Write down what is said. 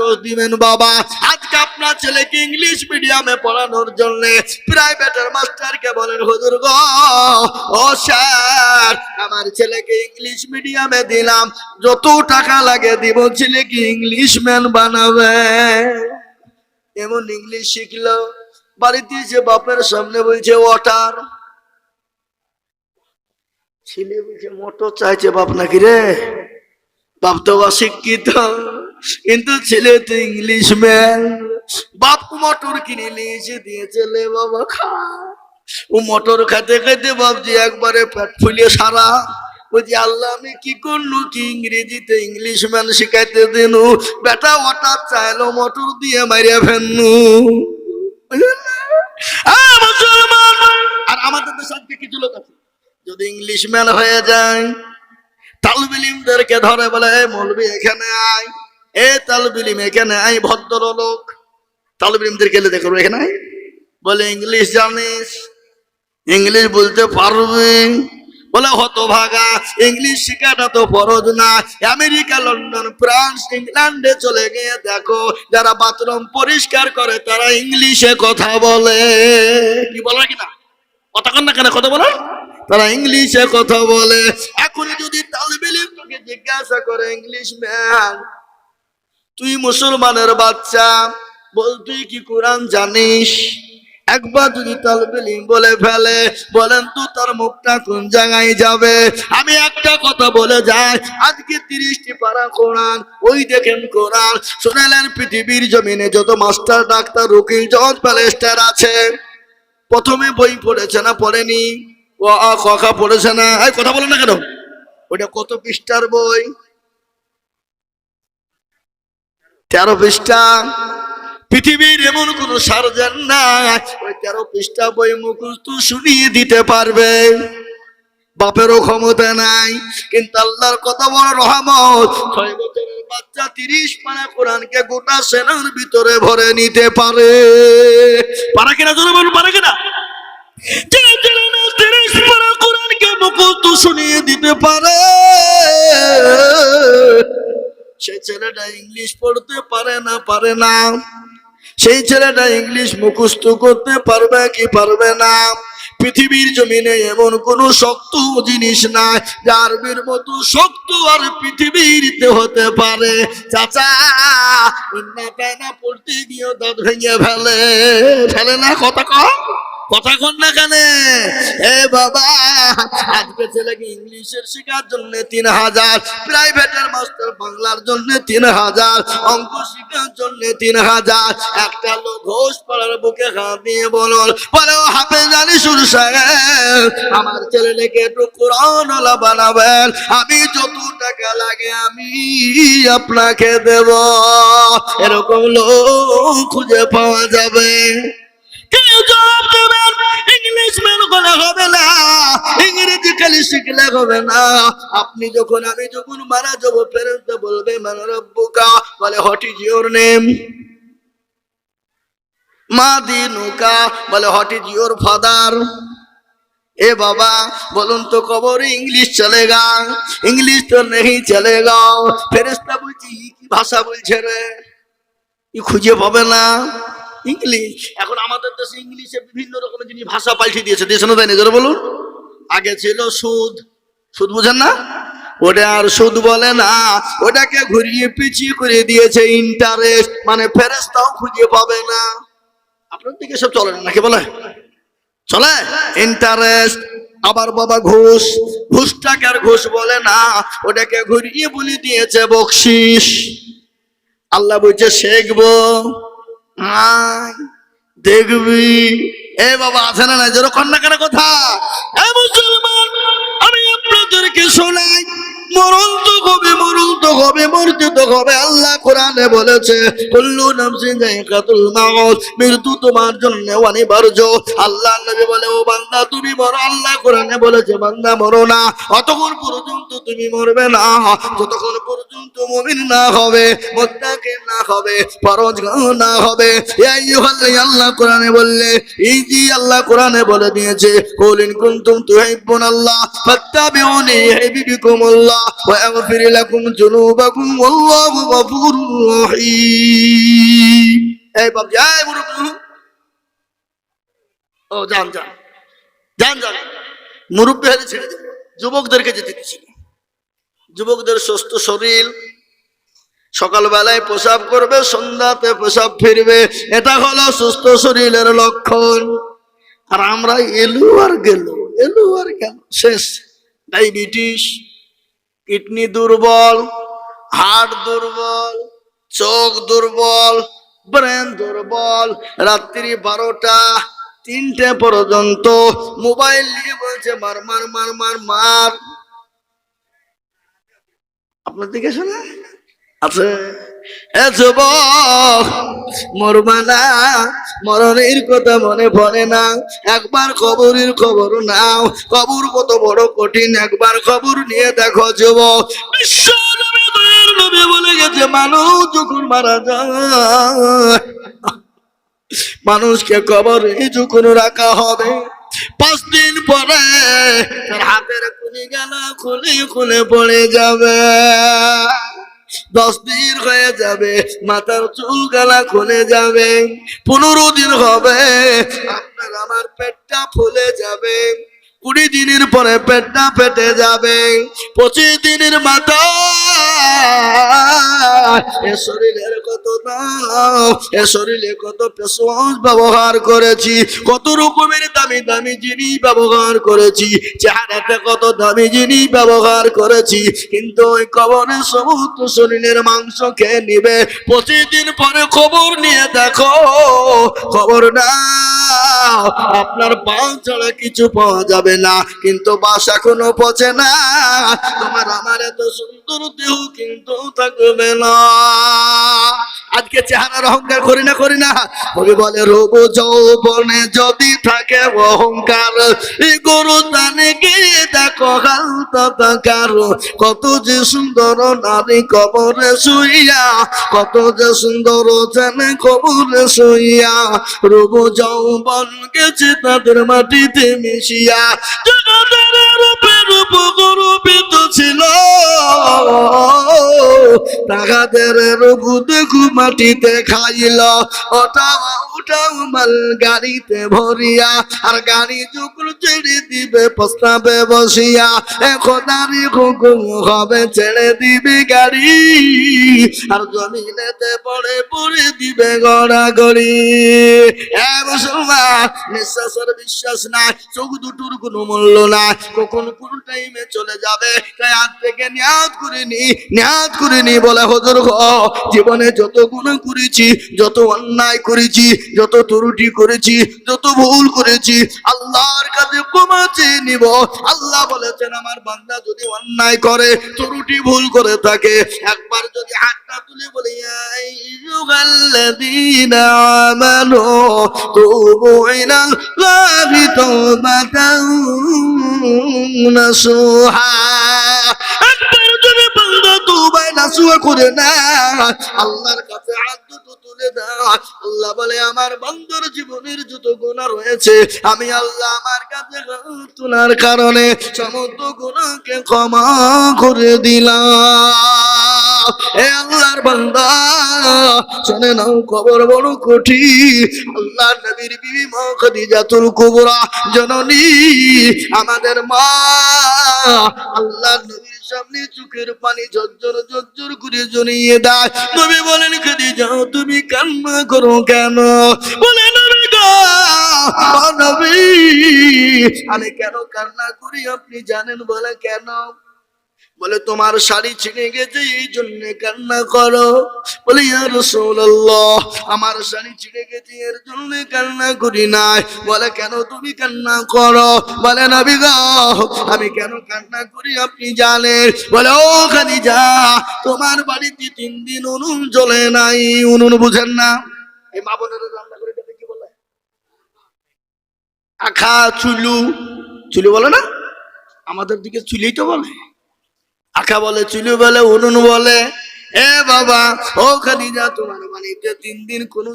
দোষ দিবেন, বাবা। আজকে আপনার ছেলেকে ইংলিশ মিডিয়ামে পড়ানোর জন্য প্রাইভেটের মাস্টারকে বলেন, হুজুর গো, ও স্যার, আমার ছেলেকে ইংলিশ মিডিয়ামে দিলাম। যত টাকা লাগে দিব, ছেলেকে ইংলিশ ম্যান বানাবে। এমন ইংলিশ শিখলো। বাড়িতে যে বাপের সামনে বলছে, ওয়াটার। ছেলে বলছে, মোটর চাইছে বাপ নাকি রে? বাপ তো অশিক্ষিত। কিন্তু ছেলে তো ইংলিশ ম্যান বাপ মটর কিনে নিয়ে এসে দিয়েছে বাবা খা। ও মোটর খাইতে খাইতে বাপজি একবারে পেট ফুলিয়ে সারা। বলছি, আল্লাহ, আমি কি করলু? কি ইংরেজিতে ইংলিশ ম্যান শিখাইতে দিনু? বেটা ওটা চাইলো মোটর দিয়ে মারিয়া ফেলনু। আর আমাদের দেশে আজকে কিছু লোক আছে, যদি ইংলিশ ম্যান হয়ে যায়, তালবিলিমদেরকে ধরে বলে, "এই মৌলবি এখানে আয়। এ তালবিলিম এখানে আয় ভদ্র লোক তালবিলিমদের গেলে দেখো, এখানে। বলে, ইংলিশ জানিস? ইংলিশ বলতে পারবি? বলে, হতভাগা, ইংলিশ শেখাটা তো ফরজ না। আমেরিকা, লন্ডন, ফ্রান্স, ইংল্যান্ডে চলে গিয়ে দেখো, যারা বাথরুম পরিষ্কার করে, তারা ইংলিশে কথা বলে। কি বলে কিনা? কথা না কেন, কথা বলে? তারা ইংলিশে কথা বলে। এখন যদি তালবিলিম তোকে জিজ্ঞাসা করে, ইংলিশ ম্যান তুই মুসলমানের বাচ্চা, বল তুই কি কোরআন জানিস? একবার যদি তালবিলিম বলে ফেলে, বলেন তো তার মুখটা কোন জায়গায় যাবে? আমি একটা কথা বলে যাই, আজকে তিরিশটি পারা কোরআন, ওই দেখেন কোরআন। শোনালেন পৃথিবীর জমিনে যত মাস্টার, ডাক্তার, উকিল, জজ প্যালেস্টার আছে। প্রথমে বই পড়েছে না পড়েনি? ও, আ, খ পড়েছে না? এই কথা বলো না কেন? ওটা কত পৃষ্ঠার বই? তেরো পৃষ্ঠা। পৃথিবীর এমন কোন সার্জন নাই। তেরো পৃষ্ঠা বই মুখস্থ শুনিয়ে দিতে পারবে। বাপেরও ক্ষমতা নাই। কিন্তু আল্লাহর কত বড় রহমত। ছয় বছরের বাচ্চা তিরিশ পারা কোরআনকে গোটা সেনার ভিতরে ভরে নিতে পারে। পারা কিনা জোরে বলুন, পারে কিনা? তিরিশ পারা কোরআনকে মুখস্থ শুনিয়ে দিতে পারে। সে ছেলেটা ইংলিশ পড়তে পারে না পারে না। সেই ছেলেটা ইংলিশ মুখস্থ করতে পারবে কি পারবে না? পৃথিবীর জমিনে এমন কোন শক্ত জিনিস নাই, যে মতো শক্ত আর পৃথিবীতে হতে পারে। চাচা না পড়তে গিয়ে দাঁত ভেঙে ফেলে। ফেলে না কথা কম? কথা কন না কেন? এ বাবা, আজকে ছেলেকে ইংলিশের শেখার জন্য তিন হাজার, প্রাইভেটের মাস্টার বাংলার জন্য তিন হাজার, অঙ্ক শেখার জন্য তিন হাজার। একটা লোক ঘোষ পাড়ার বুকে হাত দিয়ে বলল, বলে ও হাফে জানি শুরু আমার ছেলেটাকে একটু কোরআন বানাবেন। আমি যত টাকা লাগে আমি আপনাকে দেব। এরকম লোক খুঁজে পাওয়া যাবে। কেউ ইংলিশ ম্যান বলে হবে না, ইংরেজি খালি শিখলে হবে না। আপনি যখন যখন মারা বলবে বলে ইজ ইউর নেম মা বলে ইজ ইউর ফাদার এ বাবা, বলুন তো কবর ইংলিশ চলেগা ইংলিশ তো নেই চলেগা ফেরেস্তা বলছি কি ভাষা বলছে রে? খুঁজে পাবে না। ইংলিশ এখন আমাদের দেশে ইংলিশে বিভিন্ন রকমের জিনিস, ভাষা পাল্টে দিয়েছে। দিয়েছে না তাই নিজের বলুন। আগে ছিল সুদ। সুদ বুঝেন না? ওটা আর সুদ বলে না। ওটাকে ঘুরিয়ে পিছিয়ে করে দিয়েছে ইন্টারেস্ট মানে ফেরেস্তাও খুঁজে পাবে না। আপনার দিকে সব চলে না নাকি বলে? চলে? ইন্টারেস্ট আবার বাবা ঘুষ। ঘুষটাকে আর ঘুষ বলে না। ওটাকে ঘুরিয়ে বলে দিয়েছে বকশিস। আল্লাহ বলছে, শেখবো। দেখবি? এ বাবা, আছে না না যেরকম না কেন কথা? এ মুসলমান, আমি আপনাদেরকে শোনাই। মরণ তো হবে মরণ তো হবে মরতে তো হবে আল্লাহ কোরআনে বলেছে, কুল্লু নাফসিন যায়কাতুল মৃত্যু তোমার জন্য অনিবার্য। আল্লাহ নবী বলে, ও বান্দা, তুমি মরো। আল্লাহ কোরআনে বলেছে, বান্দা, মরো না। অতক্ষণ পর্যন্ত তুমি মরবে না। যতক্ষণ পর্যন্ত মুমিন না হবে, মুত্তাকি না হবে পরজগার না হবে। এ আইয়ুহাল্লাযী আল্লাহ কোরআনে বললে, এই যে আল্লাহ কোরআনে বলে দিয়েছে, কুল ইন কুনতুম তুহিব্বুনাল্লাহ, ফাত্তাবিউনি ইউহিব্বুকুমুল্লাহ ويغفر لكم ذنوبكم والله غفور رحيم এই বাপ যাই মুরব্বী ও যান যান যান যান মুরব্বী হলে ছেড়ে দেবে যুবকদেরকে যেতে দিচ্ছিল যুবকদের সুস্থ শরীর সকালবেলায় প্রসাব করবে সন্ধ্যাতে প্রসাব ফিরবে এটা হলো সুস্থ শরীরের লক্ষণ আর আমরা এলু আর গেল এলু আর গেল শেষ ডায়াবেটিস কিডনি দুর্বল হার্ট দুর্বল, চোখ দুর্বল, ব্রেন দুর্বল, রাত্রি বারোটা, তিনটে পর্যন্ত মোবাইল নিয়ে বলছে, মার মার মার মার মার। আপনার দিকে শোনা? আছে। মরবা না মরণের কথা মনে পড়ে না। একবার কবরের খবর নাও। কবর কত বড় কঠিন। একবার খবর নিয়ে দেখো যুবক। বিশ্ব বলে গেছে, মানুষ যখন মারা যায়, মানুষকে কবরে যখন রাখা হবে, পাঁচ দিন পরে হাতের খুলে গেল, খুলে খুলে পড়ে যাবে। দশ দিন হয়ে যাবে, মাথার চুল গালা খুলে যাবে, পনেরো দিন হবে, আপনার আমার পেটটা ফুলে যাবে। কুড়ি দিনের পরে পেটটা ফেটে যাবে। পঁচিশ দিনের মাথা, এ শরীরের কত দাম এ শরীরে কত পেশোয়াজ ব্যবহার করেছি, কত রকমের দামি দামি জিনিস ব্যবহার করেছি, চেহারাতে কত দামি জিনিস ব্যবহার করেছি, কিন্তু ওই কবরে সমস্ত শরীরের মাংস খেয়ে নিবে। পঁচিশ দিন পরে খবর নিয়ে দেখো, খবর না, আপনার পাও ছাড়া কিছু পাওয়া যাবে না কিন্তু বাস এখনও পচে না। তোমার আমার এত সুন্দর দেহ কিন্তু থাকবে না। আজকে চেহারার অহংকার করি না করি না। কবি বলে, রোগ যৌবনে যদি থাকে অহংকার এই গরু দানে গিয়ে দেখো হালতাকার কত যে সুন্দর নারী কবরে শুইয়া, কত যে সুন্দর জানে কবরে শুইয়া, রোগ যৌবন গেছে তাদের মাটিতে মিশিয়া। জগতের রূপে রূপ গরুপিত ছিল। তাহাদের রঘু দেখু মাটিতে খাইল। ওটাও ওটাও মাল গাড়িতে ভরিয়া, আর গাড়ি যুগুল ছেড়ে দিবে, প্রস্তাবে বসিয়া। এখন দাঁড়ি হুকুম হবে, ছেড়ে দিবে গাড়ি, আর জমিনেতে পড়ে পড়ে দিবে গড়া গড়ি মুসলমান বিশ্বাস নাই, চোখ দুটোর কোনো মূল্য নাই। কখন কোন টাইমে চলে যাবে তাই আজ থেকে নিয়াদ করিনি নিয়াদ করিনি বলে, হজর জীবনে যত গুণ করেছি, যত অন্যায় করেছি যত ত্রুটি করেছি, যত ভুল করেছি, আল্লাহর কাছে ক্ষমা চেয়ে নিব। আল্লাহ বলেছেন, আমার বান্দা যদি অন্যায় করে, ত্রুটি ভুল করে থাকে, একবার যদি হাতটা তুলে বলি "ইয়া আইয়ুহাল্লাযীনা আমানু তুবু ইলাল্লাহি তাওবাতান নাসুহা। একবার যদি বান্দা তওবায় নাসুহা করে না আল্লাহর কাছে হাত আল্লাহ বলে, আমার জীবনের যত রয়েছে, আমি আল্লাহ আমার কাছে তোলার কারণে সমস্ত ক্ষমা করে দিলাম। আল্লাহর বান্দা, শুনে নাও, খবর বড় কঠিন। আল্লাহ নবীর বিবি মা খাদিজাতুল কুবরা, জননী আমাদের মা। আল্লাহ নবীর সামনে চোখের পানি ঝরঝর ঝরঝর করে জড়িয়ে দেয়। তুমি বলেন, খাদিজা, তুমি কান্না করো কেন? বলে নবী নবী, আমি কেন কান্না করি আপনি জানেন বলে কেন? বলে, তোমার শাড়ি ছিঁড়ে গেছে, এই জন্য কান্না করো। বলে, ইয়া রাসূলুল্লাহ, আমার শাড়ি ছিঁড়ে গেছে, এর জন্য কান্না করি নাই। বলে, কেন তুমি কান্না করো? বলে, নবী আমি কেন কান্না করি আপনি জানেন? বলে, ও খাদিজা, তোমার বাড়িতে তিন দিন উনুন জ্বলে নাই। উনুন বুঝেন না। এই মা বোনেরা রান্না করে খেতে কি বলে? আখা, চুলু। চুলু বলে না? আমাদের দিকে চুলেই তো বলে। আখা বলে, চুলু বলে, উনুন বলে। এ বাবা, ও খাদিজা, তোমার মানে তিন দিন কোনো